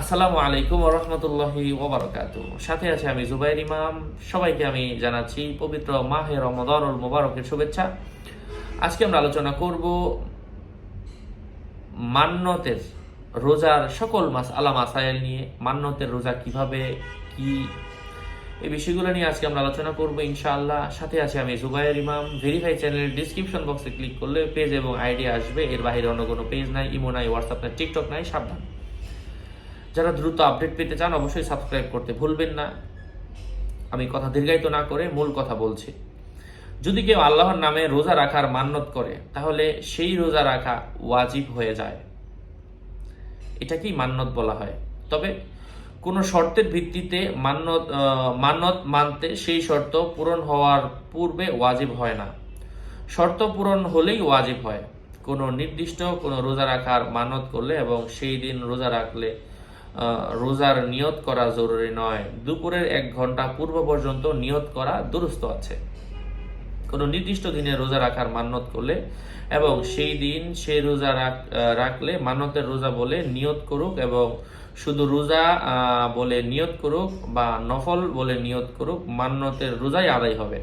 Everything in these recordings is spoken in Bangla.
আসসালামু আলাইকুম রহমতুল্লাহি ওবরাকাত সাথে আছে আমি জুবাইর ইমাম। সবাইকে আমি জানাচ্ছি পবিত্র মাহে রমদানুল মোবারকের শুভেচ্ছা। আজকে আমরা আলোচনা করব মান্যতের রোজার সকল মাস, আলা মাসাইল নিয়ে। মান্যতের রোজা কীভাবে, কি? এই বিষয়গুলো নিয়ে আজকে আমরা আলোচনা করব ইনশাআল্লাহ। সাথে আছে আমি জুবাইর ইমাম। ভেরিফাই চ্যানেলের ডিসক্রিপশন বক্সে ক্লিক করলে পেজ এবং আইডি আসবে। এর বাইরে অন্য কোনো পেজ নাই ইমো নাই হোয়াটসঅ্যাপ নাই টিকটক নাই, সাবধান। যারা দ্রুত আপডেট পেতে চান, অবশ্যই সাবস্ক্রাইব করতে ভুলবেন না। আমি কথা দীর্ঘায়িত না করে মূল কথা বলছি। যদি কেউ আল্লাহর নামে রোজা রাখার মান্যত করে, তাহলে সেই রোজা রাখা ওয়াজিব হয়ে যায়। এটাকেই মান্যত বলা হয়। তবে কোনো শর্তের ভিত্তিতে মান্যত মান্যত মানতে সেই শর্ত পূরণ হওয়ার পূর্বে ওয়াজিব হয় না। শর্ত পূরণ হলেই ওয়াজিব হয়। কোনো নির্দিষ্ট কোনো রোজা রাখার মানত করলে এবং সেই দিন রোজা রাখলে রোজার নিয়ত করা জরুরি নয়। দুপুরের এক ঘণ্টা পূর্ব পর্যন্ত নিয়ত করা দুরুস্ত আছে। কোনো নির্দিষ্ট দিনে রোজা রাখার মান্যত করলে এবং সেই দিন সেই রোজা রাখ- রাখলে মান্যতের রোজা বলে নিয়ত করুক এবং শুধু রোজা বলে নিয়ত করুক বা নফল বলে নিয়ত করুক, মান্যতের রোজাই আদায় হবে।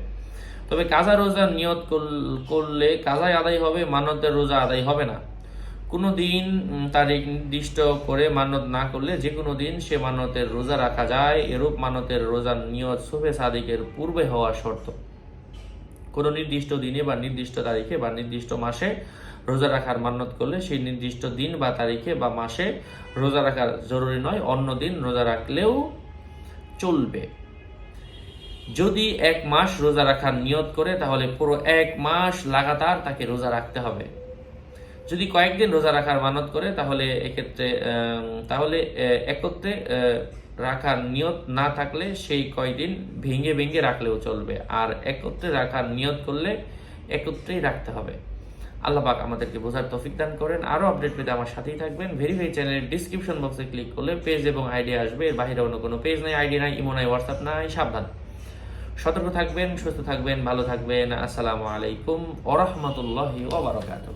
তবে কাজা রোজা নিয়ত করলে কাজাই আদায় হবে, মান্যতের রোজা আদায় হবে না। কোনো দিন তারিখ নির্দিষ্ট করে মান্যত না করলে যে কোনো দিন সে মানতের রোজা রাখা যায়। এরূপ মানতের রোজার নিয়ত সুফে সাদিকের পূর্বে হওয়া শর্ত। কোনো নির্দিষ্ট দিনে বা নির্দিষ্ট তারিখে বা নির্দিষ্ট মাসে রোজা রাখার মান্যত করলে সেই নির্দিষ্ট দিন বা তারিখে বা মাসে রোজা রাখার জরুরি নয়, অন্য দিন রোজা রাখলেও চলবে। যদি এক মাস রোজা রাখার নিয়ত করে, তাহলে পুরো এক মাস লাগাতার তাকে রোজা রাখতে হবে। যদি কয়েকদিন রোজা রাখার মানত করে, তাহলে এক্ষেত্রে তাহলে একত্রে রাখার নিয়ত না থাকলে সেই কয়দিন ভেঙে ভেঙে রাখলেও চলবে। আর একত্রে রাখার নিয়ত করলে একত্রেই রাখতে হবে। আল্লাহ পাক আমাদেরকে বোঝার তৌফিক দান করেন। আরও আপডেট পেতে আমার সাথেই থাকবেন। ভেরিফাই চ্যানেলের ডিসক্রিপশন বক্সে ক্লিক করলে পেজ এবং আইডি আসবে। এর বাইরে অন্য কোনো পেজ নাই আইডি নাই ইমো নাই হোয়াটসঅ্যাপ নাই, সাবধান। সতর্ক থাকবেন, সুস্থ থাকবেন, ভালো থাকবেন। আসসালামু আলাইকুম ওরহমতুল্লাহি ওবরাকাতুহ